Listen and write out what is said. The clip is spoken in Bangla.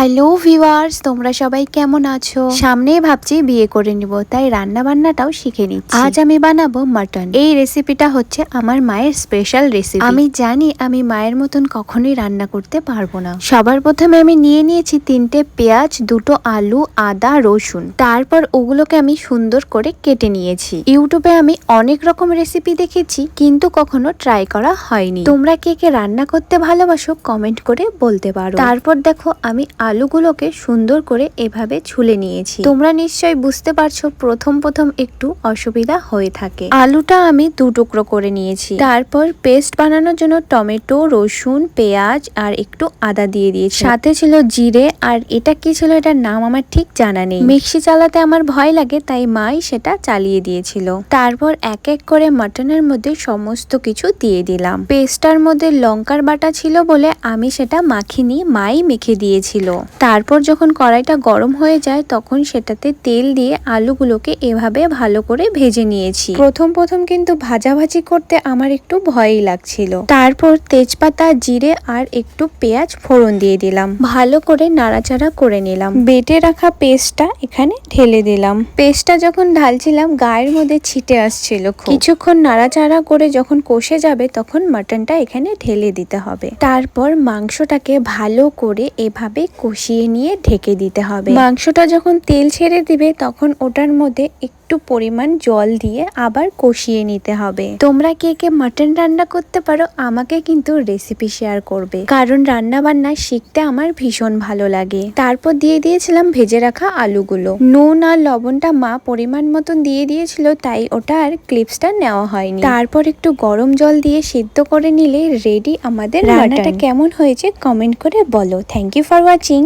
হ্যালো ভিউয়ার্স তোমরা সবাই কেমন আছো? সামনেই ভাবছি বিয়ে করে নিব তাই রান্না বান্নাটাও শিখে নিচ্ছি। আজ আমি বানাবো মাটন এই রেসিপিটা হচ্ছে আমার মায়ের স্পেশাল রেসিপি আমি জানি আমি মায়ের মতন কখনোই রান্না করতে পারব না। সবার প্রথমে আমি নিয়ে নিয়েছি তিনটে পেঁয়াজ দুটো আলু আদা রসুন। তারপর ওগুলোকে আমি সুন্দর করে কেটে নিয়েছি। ইউটিউবে আমি অনেক রকম রেসিপি দেখেছি কিন্তু কখনো ট্রাই করা হয়নি। তোমরা কে কে রান্না করতে ভালোবাসো কমেন্ট করে বলতে পারো। তারপর দেখো আমি আলুগুলোকে সুন্দর করে এভাবে ছুলে নিয়েছি। তোমরা নিশ্চয়ই বুঝতে পারছ প্রথম প্রথম একটু অসুবিধা হয়ে থাকে। আলুটা আমি দু টুকরো করে নিয়েছি। তারপর পেস্ট বানানোর জন্য টমেটো, রসুন, পেঁয়াজ আর একটু আদা দিয়ে দিয়েছি। সাথে ছিল জিরে আর এটা কি ছিল এটার নাম আমার ঠিক জানা নেই। মিক্সি চালাতে আমার ভয় লাগে তাই মাই সেটা চালিয়ে দিয়েছিল। তারপর এক এক করে মাটনের মধ্যে সমস্ত কিছু দিয়ে দিলাম। পেস্টটার মধ্যে লঙ্কার বাটা ছিল বলে আমি সেটা মাখিনি, মাই মেখে দিয়েছিল। তারপর যখন কড়াইটা গরম হয়ে যায়, তখন সেটাতে তেল দিয়ে আলুগুলোকে এভাবে ভালো করে ভেজে নিয়েছি। প্রথম প্রথম কিন্তু ভাজাভাজি করতে আমার একটু ভয়ই লাগছিল। তারপর তেজপাতা, জিরে আর একটু পেঁয়াজ ফোড়ন দিয়ে দিলাম। ভালো করে নাড়াচাড়া করে নিলাম। বেটে রাখা পেস্টটা এখানে ঢেলে দিলাম। পেস্টটা যখন ঢালছিলাম, গায়ের মধ্যে ছিটে আসছিল কিছুক্ষণ নাড়াচাড়া করে যখন কষে যাবে, তখন মাটনটা এখানে ঢেলে দিতে হবে। তারপর মাংসটাকে ভালো করে এভাবে কষিয়ে নিয়ে ঢেকে দিতে হবে। মাংসটা যখন তেল ছেড়ে দিবে তখন ওটার মধ্যে একটু পরিমাণ জল দিয়ে আবার কষিয়ে নিতে হবে। তোমরা কে কে মাটন রান্না করতে পারো আমাকে কিন্তু রেসিপি শেয়ার করবে। কারণ রান্না বান্না শিখতে আমার ভীষণ ভালো লাগে। তারপর দিয়ে দিয়েছিলাম ভেজে রাখা আলুগুলো। নুন আর লবণটা মা পরিমাণ মতন দিয়ে দিয়েছিল তাই ওটা আর ক্লিপসটা নেওয়া হয়নি। তারপর একটু গরম জল দিয়ে সিদ্ধ করে নিলে রেডি আমাদের রান্নাটা কেমন হয়েছে কমেন্ট করে বলো। Thank you for watching